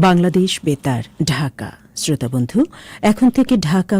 বাংলাদেশ বেতার ঢাকা। শ্রোতা বন্ধু এখন থেকে ঢাকা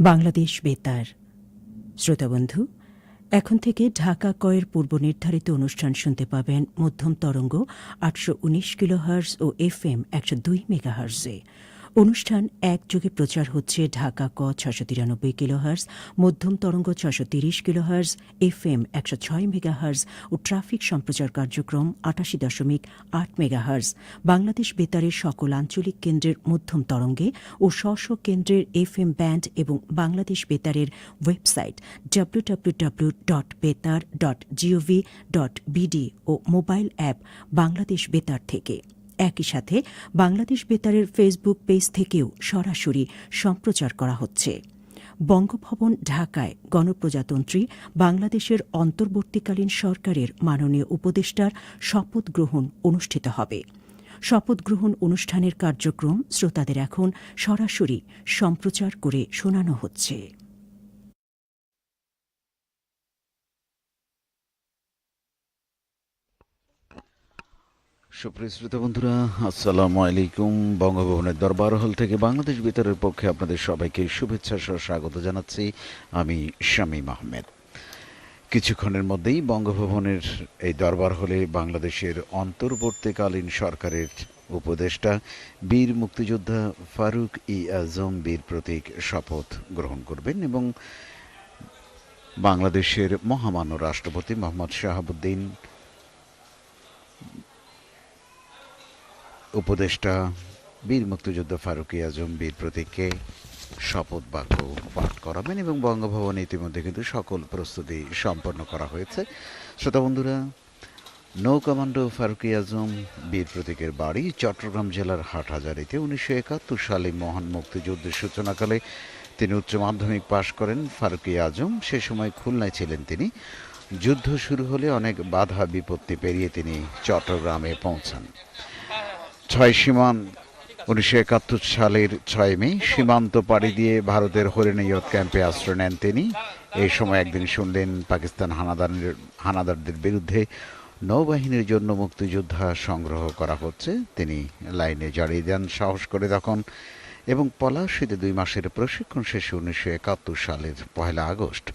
বাংলাদেশ বেতার। শ্রোতাবন্ধু এখন থেকে ঢাকা কয়ের পূর্ব নির্ধারিত অনুষ্ঠান শুনতে পাবেন মধ্যম তরঙ্গ আটশো উনিশ কিলোহার্স ও এফ এম একশো দুই মেগাহার্সে অনুষ্ঠান একযোগে প্রচার হচ্ছে ঢাকা ক ছশো তিরানব্বই কিলোহার্স মধ্যম তরঙ্গ ছশো তিরিশ কিলোহার্স এফ এম একশো ছয় মেগাহার্স ও ট্রাফিক সম্প্রচার কার্যক্রম আটাশি দশমিক আট মেগাহার্স বাংলাদেশ বেতারের সকল আঞ্চলিক কেন্দ্রের মধ্যম তরঙ্গে ও স্ব স্ব কেন্দ্রের এফ এম ব্যান্ড এবং Bangladesh বেতারের website W W W dot Betar dot G O V dot BD ও মোবাইল অ্যাপ বাংলাদেশ বেতার থেকে। একই সাথে বাংলাদেশ বেতারের ফেসবুক পেজ থেকেও সরাসরি সম্প্রচার করা হচ্ছে। বঙ্গভবন ঢাকায় গণপ্রজাতন্ত্রী, বাংলাদেশের অন্তর্বর্তীকালীন সরকারের মাননীয় উপদেষ্টার শপথ গ্রহণ অনুষ্ঠিত হবে। শপথ গ্রহণ অনুষ্ঠানের কার্যক্রম শ্রোতাদের এখন সরাসরি সম্প্রচার করে শোনানো হচ্ছে। সুপ্রিয় বন্ধুরা, আসসালামু আলাইকুম। বঙ্গভবনের দরবার হল থেকে বাংলাদেশ বিতরের পক্ষে আপনাদের সবাইকে শুভেচ্ছা সহ স্বাগত জানাচ্ছি। আমি শামীম আহমেদ। কিছুক্ষণের মধ্যেই বঙ্গভবনের এই দরবার হলে বাংলাদেশের অন্তর্বর্তীকালীন সরকারের উপদেষ্টা, বীর মুক্তিযোদ্ধা ফারুক ই আজম বীর প্রতীক শপথ গ্রহণ করবেন এবং বাংলাদেশের মহামান্য রাষ্ট্রপতি মোহাম্মদ শাহাবুদ্দিন উপদেষ্টা বীর মুক্তিযোদ্ধা ফারুকি আজম বীর প্রতীককে শপথ বাক্য পাঠ করাবেন এবং বঙ্গভবনে ইতিমধ্যে কিন্তু সকল প্রস্তুতি সম্পন্ন করা হয়েছে। শ্রোতা বন্ধুরা, নৌ কমান্ডো ফারুকি আজম বীর প্রতীকের বাড়ি চট্টগ্রাম জেলার হাটহাজারিতে উনিশশো একাত্তর সালে মহান মুক্তিযুদ্ধের সূচনাকালে তিনি উচ্চ মাধ্যমিক পাশ করেন ফারুকি আজম। সে সময় খুলনায় ছিলেন তিনি। যুদ্ধ শুরু হলে অনেক বাধা বিপত্তি পেরিয়ে তিনি চট্টগ্রামে পৌঁছান। ছয় সীমান, উনিশশো একাত্তর সালের ছয় মে, সীমান্ত পাড়ি দিয়ে ভারতের হরিণীয়ত ক্যাম্পে আশ্রয় নেন তিনি। এই সময় একদিন শুনলেন পাকিস্তান হানাদারের হানাদারদের বিরুদ্ধে নৌবাহিনীর জন্য মুক্তিযোদ্ধা সংগ্রহ করা হচ্ছে। তিনি লাইনে জড়িয়ে দেন সাহস করে তখন এবং পলাশিতে দুই মাসের প্রশিক্ষণ শেষে উনিশশো একাত্তর সালের পয়লা আগস্ট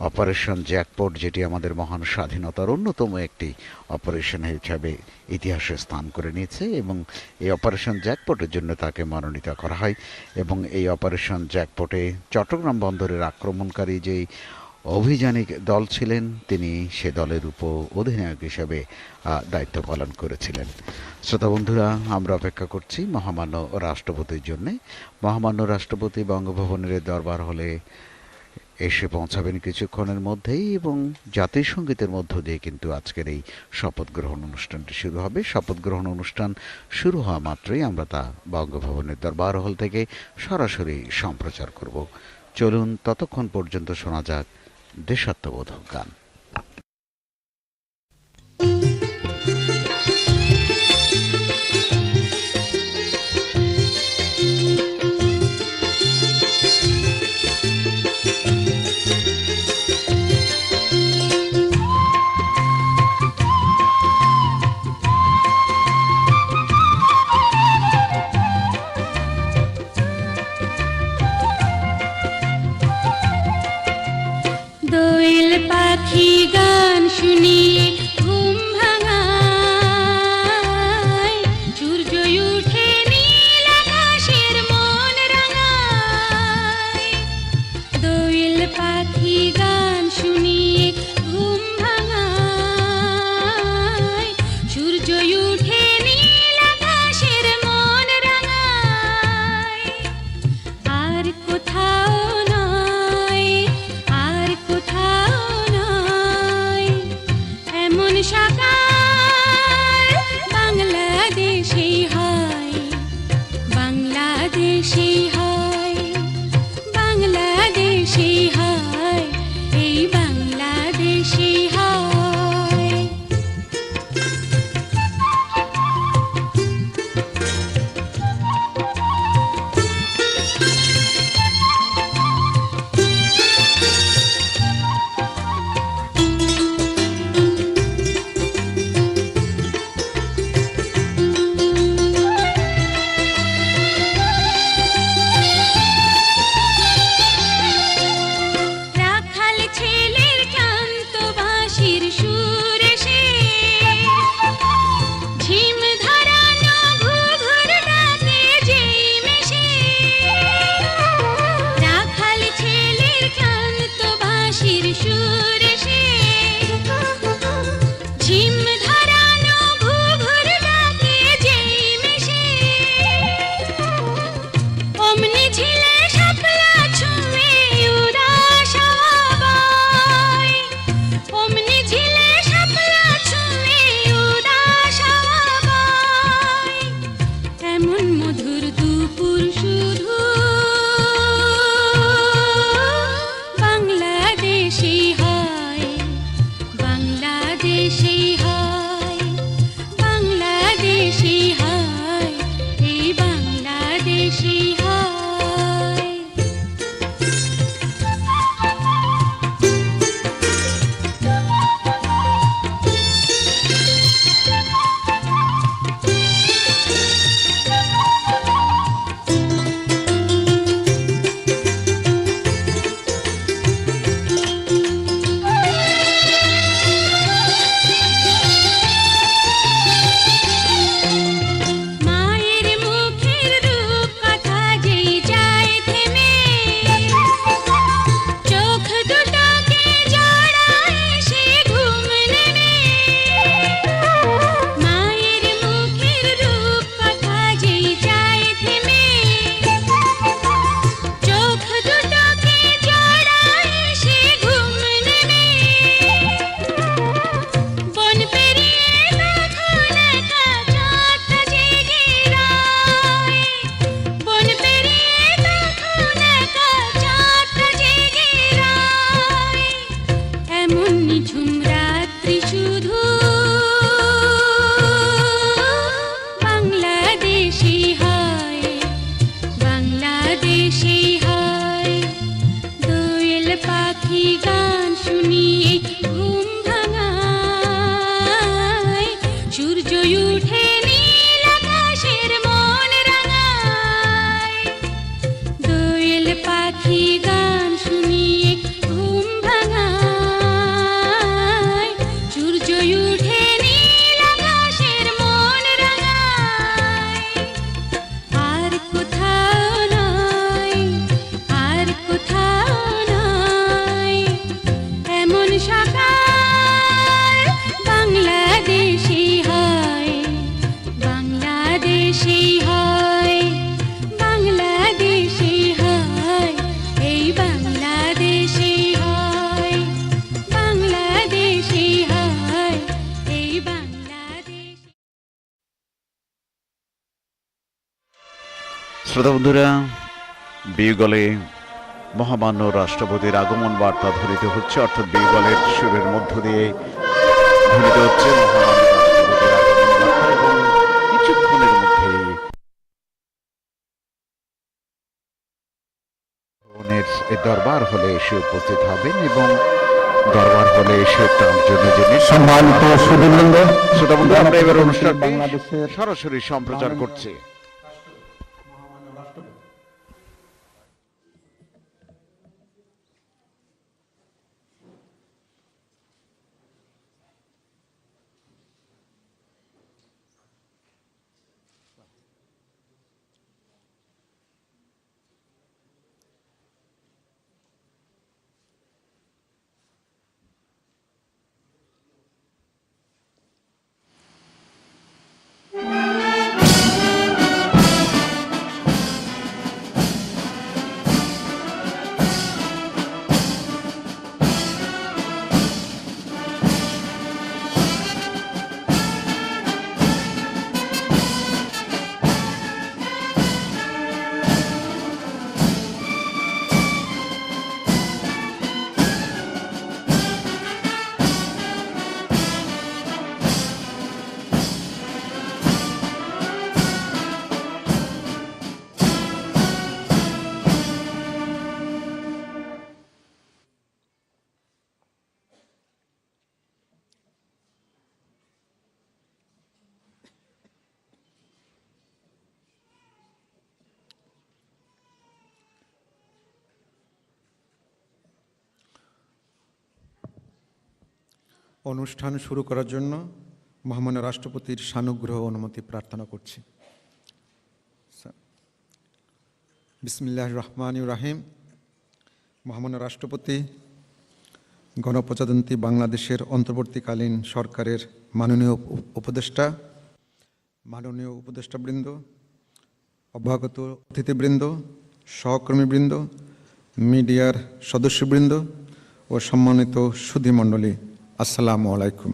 অপারেশন জ্যাকপট, যেটি আমাদের মহান স্বাধীনতার অন্যতম একটি অপারেশন হিসাবে ইতিহাসে স্থান করে নিয়েছে এবং এই অপারেশন জ্যাকপটের জন্য তাকে মনোনীত করা হয় এবং এই অপারেশন জ্যাকপটে চট্টগ্রাম বন্দরের আক্রমণকারী যেই অভিযানিক দল ছিলেন, তিনি সে দলের উপ অধিনায়ক হিসেবে দায়িত্ব পালন করেছিলেন। শ্রোতা বন্ধুরা, আমরা অপেক্ষা করছি মহামান্য রাষ্ট্রপতির জন্যে। মহামান্য রাষ্ট্রপতি বঙ্গভবনের দরবার হলে এসে পৌঁছাবেন কিছুক্ষণের মধ্যেই এবং জাতীয় সঙ্গীতের মধ্য দিয়ে কিন্তু আজকের এই শপথ গ্রহণ অনুষ্ঠানটি শুরু হবে। শপথ গ্রহণ অনুষ্ঠান শুরু হওয়া মাত্রই আমরা তা বঙ্গভবনের দরবার হল থেকে সরাসরি সম্প্রচার করব। চলুন, ততক্ষণ পর্যন্ত শোনা যাক দেশাত্মবোধক গান। পাখি গান শুনিয়ে বন্ধুরা বিগলে মহামান্য রাষ্ট্রপতির আগমন বার্তা ধরিত হচ্ছে অর্থাৎ বিগলের সুরের মধ্য দিয়ে ধরিত হচ্ছে দরবার হলে এসে উপস্থিত হবেন এবং দরবার হলে এসে তার জন্য যিনি সম্মানিত শ্রোতা বন্ধু আমরা এবার অনুষ্ঠান সরাসরি সম্প্রচার করছি। অনুষ্ঠান শুরু করার জন্য মহামান্য রাষ্ট্রপতির সানুগ্রহ অনুমতি প্রার্থনা করছি। বিসমিল্লাহ রহমান রাহিম। মহামান্য রাষ্ট্রপতি, গণপ্রজাতন্ত্রী বাংলাদেশের অন্তর্বর্তীকালীন সরকারের মাননীয় উপদেষ্টা, মাননীয় উপদেষ্টাবৃন্দ অভ্যাগত অতিথিবৃন্দ, সহকর্মীবৃন্দ, মিডিয়ার সদস্যবৃন্দ ও সম্মানিত সুধীমণ্ডলী আসসালামু আলাইকুম।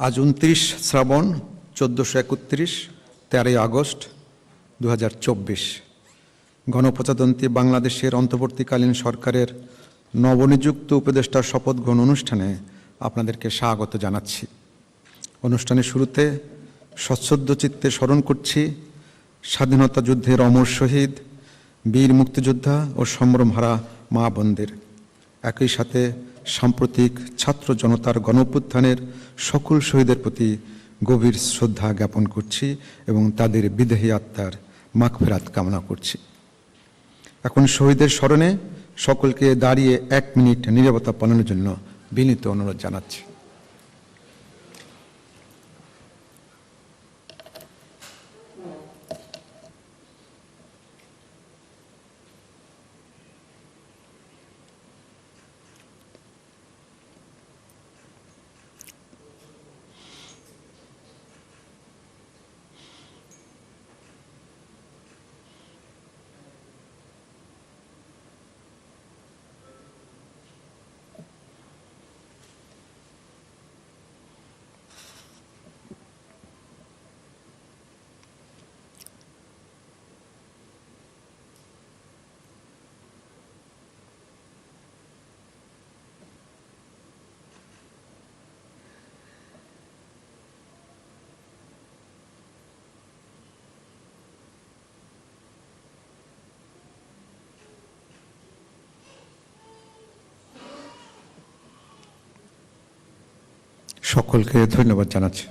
আজ উনত্রিশ শ্রাবণ চোদ্দোশো একত্রিশ, তেরোই আগস্ট দু হাজার চব্বিশ। গণপ্রজাতন্ত্রী বাংলাদেশের অন্তর্বর্তীকালীন সরকারের নবনিযুক্ত উপদেষ্টার শপথ গ্রহণ অনুষ্ঠানে আপনাদেরকে স্বাগত জানাচ্ছি। অনুষ্ঠানের শুরুতে সশ্রদ্ধ চিত্তে স্মরণ করছি স্বাধীনতা যুদ্ধের অমর শহীদ, বীর মুক্তিযোদ্ধা ও সম্ভ্রমহারা মা বোনদের। একই সাথে সাম্প্রতিক ছাত্র জনতার গণপুত্থানের সকল শহীদের প্রতি গভীর শ্রদ্ধা জ্ঞাপন করছি এবং তাদের বিদেহী আত্মার মাগফেরাত কামনা করছি। এখন শহীদের স্মরণে সকলকে দাঁড়িয়ে এক মিনিট নিরাপত্তা পালনের জন্য বিনীত অনুরোধ জানাচ্ছি। সকলকে ধন্যবাদ জানাচ্ছি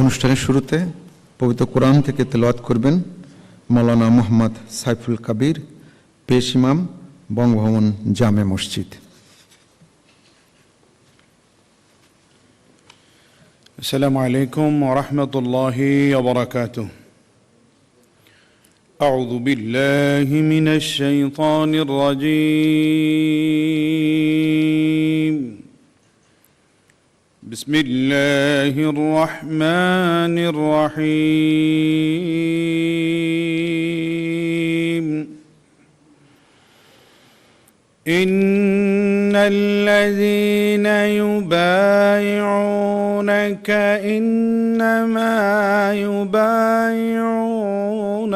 অনুষ্ঠানের শুরুতে পবিত্র কোরআন থেকে তেলাওয়াত করবেন মৌলানা মোহাম্মদ সাইফুল কাবির পেশ ইমাম বঙ্গভবন জামে মসজিদ السلام عليكم ورحمة الله وبركاته. أعوذ بالله من الشيطان الرجيم. بسم الله الرحمن الرحيم. إن الذين يبايعونك إنما يبايعون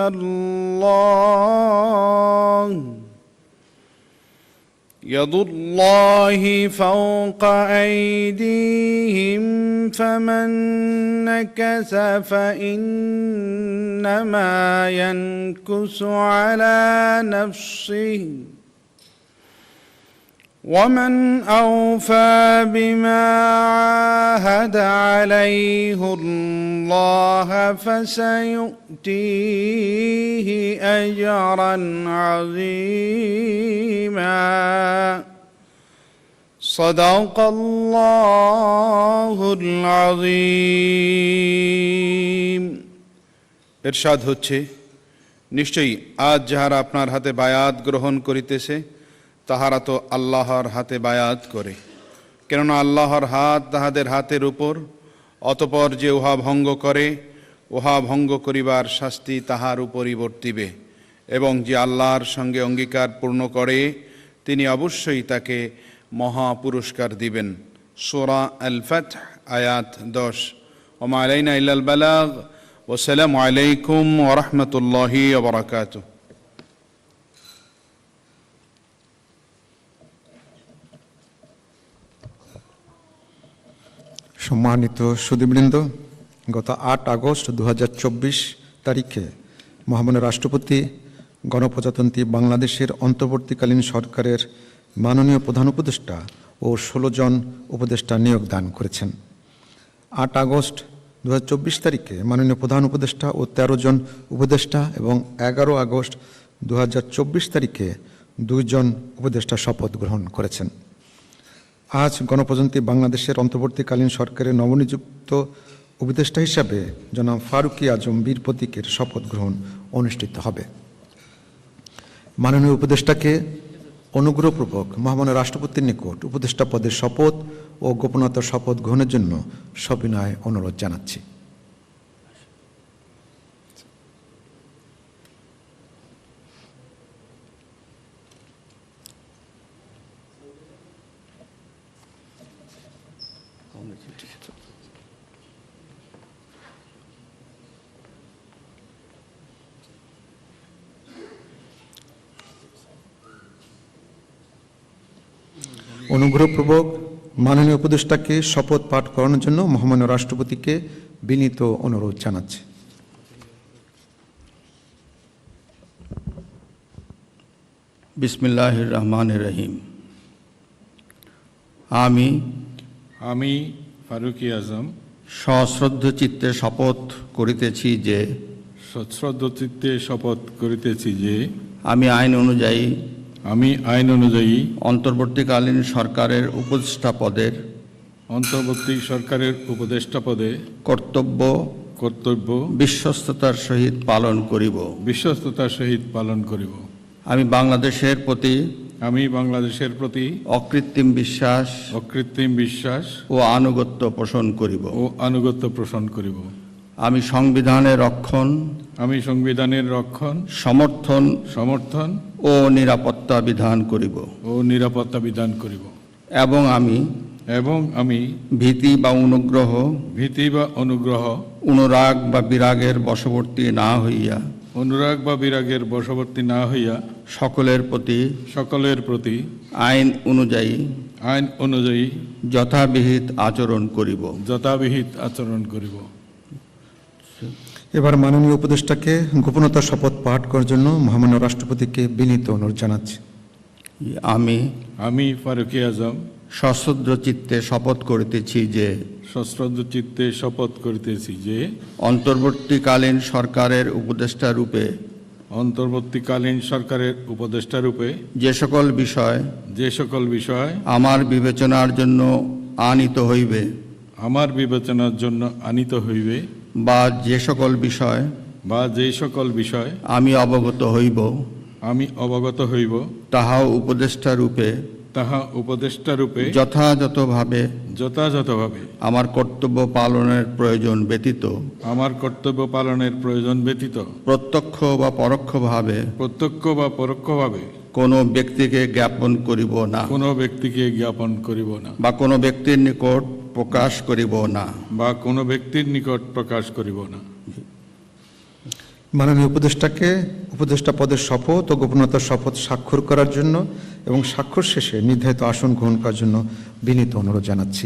الله يد الله فوق أيديهم فمن نكث فإنما ينكث على نفسه ومن أوفى بما عاهد عليه الله فسيؤتيه أجرا عظيما صدق الله العظيم এরশাদ হচ্ছে নিশ্চয়ই আজ যাহারা আপনার হাতে বায়াত গ্রহণ করিতেছে তাহারা তো আল্লাহর হাতে বায়াত করে। কেননা আল্লাহর হাত তাহাদের হাতের উপর, অতপর যে উহা ভঙ্গ করে, উহা ভঙ্গ করিবার শাস্তি তাহার উপরই বর্তিবে, এবং যে আল্লাহর সঙ্গে অঙ্গীকার পূর্ণ করে, তিনি অবশ্যই তাকে মহা পুরস্কার দিবেন। সোরা আল ফাত আয়াত দশ। ওমা আলাইনা ইল্লাল বালাগ ওসালামু আলাইকুম ওরহমতুল্লাহি ওবরাকাতুহ সম্মানিত সুদীবৃন্দ গত আট আগস্ট দু হাজার চব্বিশ তারিখে মহামান্য রাষ্ট্রপতি গণপ্রজাতন্ত্রী বাংলাদেশের অন্তর্বর্তীকালীন সরকারের মাননীয় প্রধান উপদেষ্টা ও ষোলো জন উপদেষ্টা নিয়োগ দান করেছেন। আট আগস্ট দু হাজার চব্বিশ তারিখে মাননীয় প্রধান উপদেষ্টা ও ১৩ জন উপদেষ্টা এবং এগারো আগস্ট দু হাজার চব্বিশ তারিখে দুইজন উপদেষ্টা শপথ গ্রহণ করেছেন। আজ গণপ্রজাতন্ত্রী বাংলাদেশের অন্তর্বর্তীকালীন সরকারের নবনিযুক্ত উপদেষ্টা হিসাবে জনাব ফারুকি আজম বীর প্রতীকের শপথ গ্রহণ অনুষ্ঠিত হবে। মাননীয় উপদেষ্টাকে অনুগ্রহপূর্বক মহামান্য রাষ্ট্রপতির নিকট উপদেষ্টা পদের শপথ ও গোপনতার শপথ গ্রহণের জন্য সবিনয় অনুরোধ জানাচ্ছি। অনুগ্রহপূর্বক মাননীয় উপদেষ্টাকে শপথ পাঠ করানোর জন্য মহামান্য রাষ্ট্রপতিকে বিনীত অনুরোধ জানাচ্ছি। বিসমিল্লাহ রহমান রহিম। আমি আমি ফারুকি আজম। সশ্রদ্ধ চিত্তে শপথ করিতেছি যে সশ্রদ্ধ চিত্তে শপথ করিতেছি যে আমি আইন অনুযায়ী আমি আইন অনুযায়ী অন্তর্বর্তীকালীন সরকারের উপদেষ্টা পদের অন্তর্বর্তী সরকারের উপদেষ্টা পদে কর্তব্য কর্তব্য বিশ্বস্ততার সহিত পালন করিব। বিশ্বস্ততার সহিত পালন করিব। আমি বাংলাদেশের প্রতি আমি বাংলাদেশের প্রতি অকৃত্রিম বিশ্বাস অকৃত্রিম বিশ্বাস ও আনুগত্য পোষণ করিব। ও আনুগত্য পোষণ করিব। আমি সংবিধানের রক্ষণ আমি সংবিধানের রক্ষণ সমর্থন সমর্থন ও নিরাপত্তা বিধান করিব। ও নিরাপত্তা বিধান করিব। এবং আমি এবং আমি ভীতি বা অনুগ্রহ ভীতি বা অনুগ্রহ অনুরাগ বা বিরাগের বশবর্তী না হইয়া অনুরাগ বা বিরাগের বশবর্তী না হইয়া সকলের প্রতি সকলের প্রতি আইন অনুযায়ী আইন অনুযায়ী যথাবিহিত আচরণ করিব। যথাবিহিত আচরণ করিব। এবার মাননীয় উপদেষ্টাকে গোপনতা শপথ পাঠ করার জন্য মহামান্য রাষ্ট্রপতিকে বিনীত অনুরোধ জানাচ্ছি। আমি আমি ফারুকি আজম। সশ্রদ্র চিত্তে শপথ করিতেছি যে সশ্রদ্ধ চিত্তে শপথ করিতেছি যে অন্তর্বর্তীকালীন সরকারের উপদেষ্টা রূপে অন্তর্বর্তীকালীন সরকারের উপদেষ্টা রূপে যে সকল বিষয় যে সকল বিষয় আমার বিবেচনার জন্য আনিত হইবে। আমার বিবেচনার জন্য আনিত হইবে। বা যে সকল বিষয় বা যে সকল বিষয় আমি অবগত হইব আমি অবগত হইব তাহা উপদেষ্টা রূপে তাহা উপদেষ্টা রূপে যথাযথভাবে যথাযথভাবে আমার কর্তব্য পালনের প্রয়োজন ব্যতীত আমার কর্তব্য পালনের প্রয়োজন ব্যতীত প্রত্যক্ষ বা পরোক্ষভাবে প্রত্যক্ষ বা পরোক্ষভাবে কোনো ব্যক্তিকে জ্ঞাপন করিব না কোনো ব্যক্তিকে জ্ঞাপন করিব না বা কোনো ব্যক্তির নিকট প্রকাশ করিব না। বা কোনো ব্যক্তির নিকট প্রকাশ করিব না। মাননীয় উপদেষ্টাকে উপদেষ্টা পদের শপথ ও গোপনতার শপথ স্বাক্ষর করার জন্য এবং স্বাক্ষর শেষে নির্ধারিত আসন গ্রহণ করার জন্য বিনীত অনুরোধ জানাচ্ছি।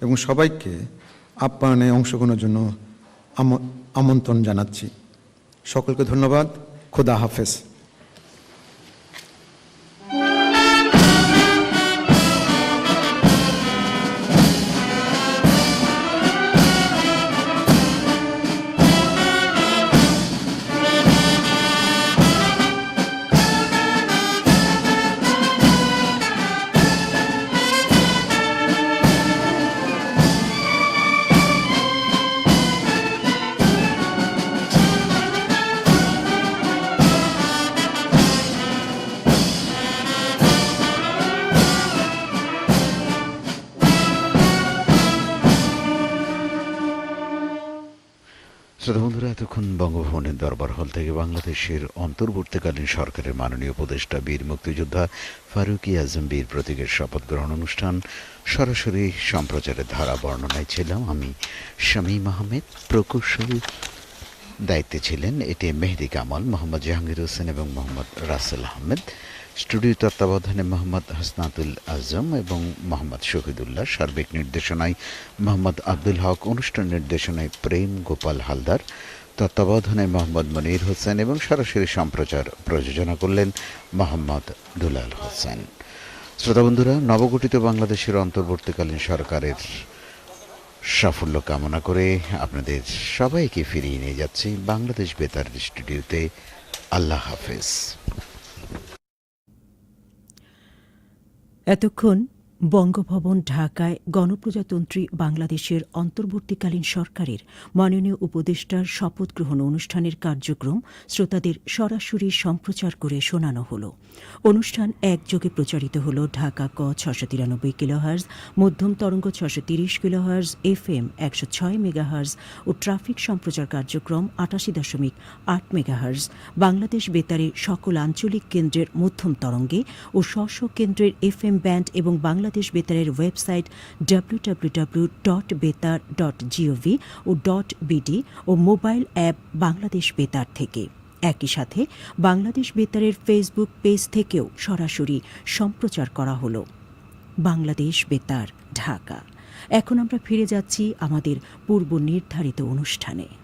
এবং সবাইকে আপ্যায়নে অংশগ্রহণের জন্য আম- আমন্ত্রণ জানাচ্ছি। সকলকে ধন্যবাদ। খোদা হাফেজ। শ্রোতা বন্ধুরা, এতক্ষণ বঙ্গভবনের দরবার হল থেকে বাংলাদেশের অন্তর্বর্তীকালীন সরকারের মাননীয় উপদেষ্টা বীর মুক্তিযোদ্ধা ফারুকি আজম বীর প্রতীকের শপথ গ্রহণ অনুষ্ঠান সরাসরি সম্প্রচারের ধারা বর্ণনায় ছিলাম। আমি শামীম আহমেদ, প্রকৌশল দায়িত্বে ছিলেন এটি মেহেদি কামাল, মোহাম্মদ জাহাঙ্গীর হোসেন এবং মোহাম্মদ রাসেল আহমেদ। স্টুডিও তত্ত্বাবধানে মোহাম্মদ হাসনাতুল আজম এবং মোহাম্মদ শহীদুল্লাহ সার্বিক নির্দেশনায় মোহাম্মদ আব্দুল হক, অনুষ্ঠান নির্দেশনায় প্রেম গোপাল হালদার, তত্ত্বাবধানে মোহাম্মদ মনির হোসেন এবং সরাসরি সম্প্রচার প্রযোজনা করলেন মোহাম্মদ দুলাল হোসেন। শ্রোতা বন্ধুরা, নবগঠিত বাংলাদেশের অন্তর্বর্তীকালীন সরকারের সাফল্য কামনা করে আপনাদের সবাইকে ফিরিয়ে নিয়ে যাচ্ছি বাংলাদেশ বেতার স্টুডিওতে। আল্লাহ হাফেজ। এতক্ষণ বঙ্গভবন ঢাকায় গণপ্রজাতন্ত্রী বাংলাদেশের অন্তর্বর্তীকালীন সরকারের মাননীয় উপদেষ্টার শপথ গ্রহণ অনুষ্ঠানের কার্যক্রম শ্রোতাদের সরাসরি সম্প্রচার করে শোনানো হল। অনুষ্ঠান একযোগে প্রচারিত হল ঢাকা ক ছশো তিরানব্বই কিলোহার্জ, মধ্যম তরঙ্গ ছশো তিরিশ কিলোহার্জ এফ এম একশো ছয় মেগাহার্জ ও ট্রাফিক সম্প্রচার কার্যক্রম আটাশি দশমিক আট মেগাহার্জ। বাংলাদেশ বেতারে সকল আঞ্চলিক কেন্দ্রের মধ্যম তরঙ্গে ও স্ব কেন্দ্রের এফ এম ব্যান্ড এবং Bangladesh বেতারের website W W W dot Betar dot G O V ও. ডট বিডি ও মোবাইল অ্যাপ বাংলাদেশ বেতার থেকে। একই সাথে বাংলাদেশ বেতারের ফেসবুক পেজ থেকেও সরাসরি সম্প্রচার করা হলো। বাংলাদেশ বেতার, ঢাকা। এখন আমরা ফিরে যাচ্ছি আমাদের পূর্ব নির্ধারিত অনুষ্ঠানে।